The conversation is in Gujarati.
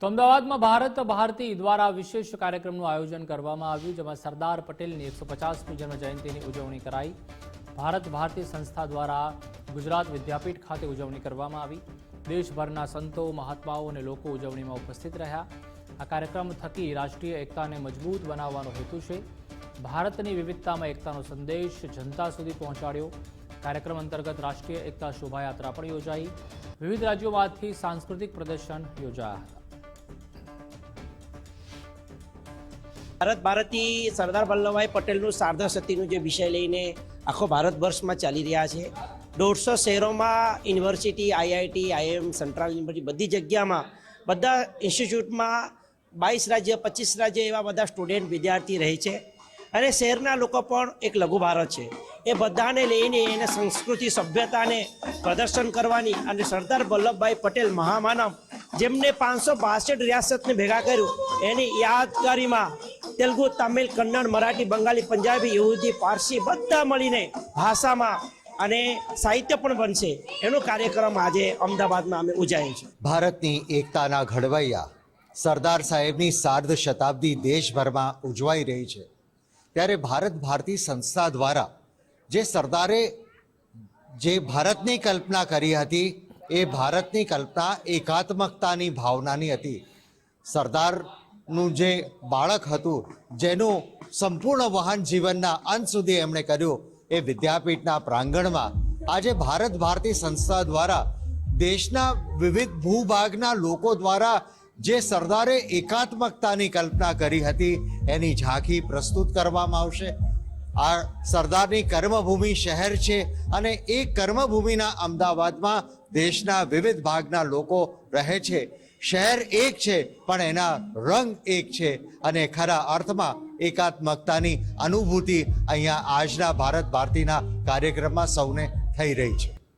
તો અમદાવાદમાં ભારત ભારતી દ્વારા વિશેષ કાર્યક્રમનું આયોજન કરવામાં આવ્યું, જેમાં સરદાર પટેલની એકસો પચાસમી જન્મજયંતિની ઉજવણી કરાઈ. ભારત ભારતી સંસ્થા દ્વારા ગુજરાત વિદ્યાપીઠ ખાતે ઉજવણી કરવામાં આવી. દેશભરના સંતો, મહાત્માઓ અને લોકો ઉજવણીમાં ઉપસ્થિત રહ્યા. આ કાર્યક્રમ થકી રાષ્ટ્રીય એકતાને મજબૂત બનાવવાનો હેતુ છે. ભારતની વિવિધતામાં એકતાનો સંદેશ જનતા સુધી પહોંચાડ્યો. કાર્યક્રમ અંતર્ગત રાષ્ટ્રીય એકતા શોભાયાત્રા પણ યોજાઈ. વિવિધ રાજ્યોમાંથી સાંસ્કૃતિક પ્રદર્શન યોજાયા હતા. ભારત ભારતી સરદાર વલ્લભભાઈ પટેલનું શારદા સતીનું જે વિષય લઈને આખો ભારત વર્ષમાં ચાલી રહ્યા છે. દોઢસો શહેરોમાં university, IIT IIM central university બધી જગ્યામાં બધા ઇન્સ્ટિટ્યૂટમાં બાવીસ રાજ્ય, પચીસ રાજ્ય એવા બધા સ્ટુડન્ટ, વિદ્યાર્થી રહે છે. અને શહેરના લોકો પણ એક લઘુ ભારત છે. એ બધાને લઈને એને સંસ્કૃતિ, સભ્યતાને પ્રદર્શન કરવાની અને સરદાર વલ્લભભાઈ પટેલ મહામાનવ જેમને પાંચસો બાસઠ રિયાસતને ભેગા કર્યું, એની યાદગારીમાં તેલુગુ, તમિલ, કન્નડ, મરાઠી, બંગાળી, પંજાબી, યહૂદી, પારસી બધા મળીને ભાષામાં અને સાહિત્ય પણ બનશે. એનો કાર્યક્રમ આજે અમદાવાદમાં અમે ઉજાય છે ભારતની એકતાના ઘડવૈયા સરદાર સાહેબની સાર્ધ શતાબ્દી દેશભરમાં ઉજવાઈ રહી છે. ત્યારે ભારત ભારતી સંસ્થા દ્વારા જે સરદારે જે ભારતની કલ્પના કરી હતી, એ ભારતની કલ્પના એકાત્મકતાની ભાવનાની હતી. સરદારનું જે બાળક હતું, જેનું સંપૂર્ણ વાહન જીવનના અંત સુધી એમણે કર્યું, એ વિદ્યાપીઠના પ્રાંગણમાં. આજે ભારત ભારતી સંસ્થા દ્વારા દેશના વિવિધ ભૂભાગના લોકો દ્વારા જે સરદારે એકાત્મકતાની કલ્પના કરી હતી, એની ઝાંખી પ્રસ્તુત કરવામાં આવશે. આ સરદારની કર્મભૂમિ શહેર છે અને એ કર્મભૂમિના અમદાવાદમાં દેશના વિવિધ ભાગના લોકો રહે છે. શહેર એક છે, પણ એના રંગ એક છે. અને ખરા અર્થમાં એકાત્મકતાની અનુભૂતિ અહીંયા આજના ભારત ભારતીના કાર્યક્રમમાં સૌને થઈ રહી છે.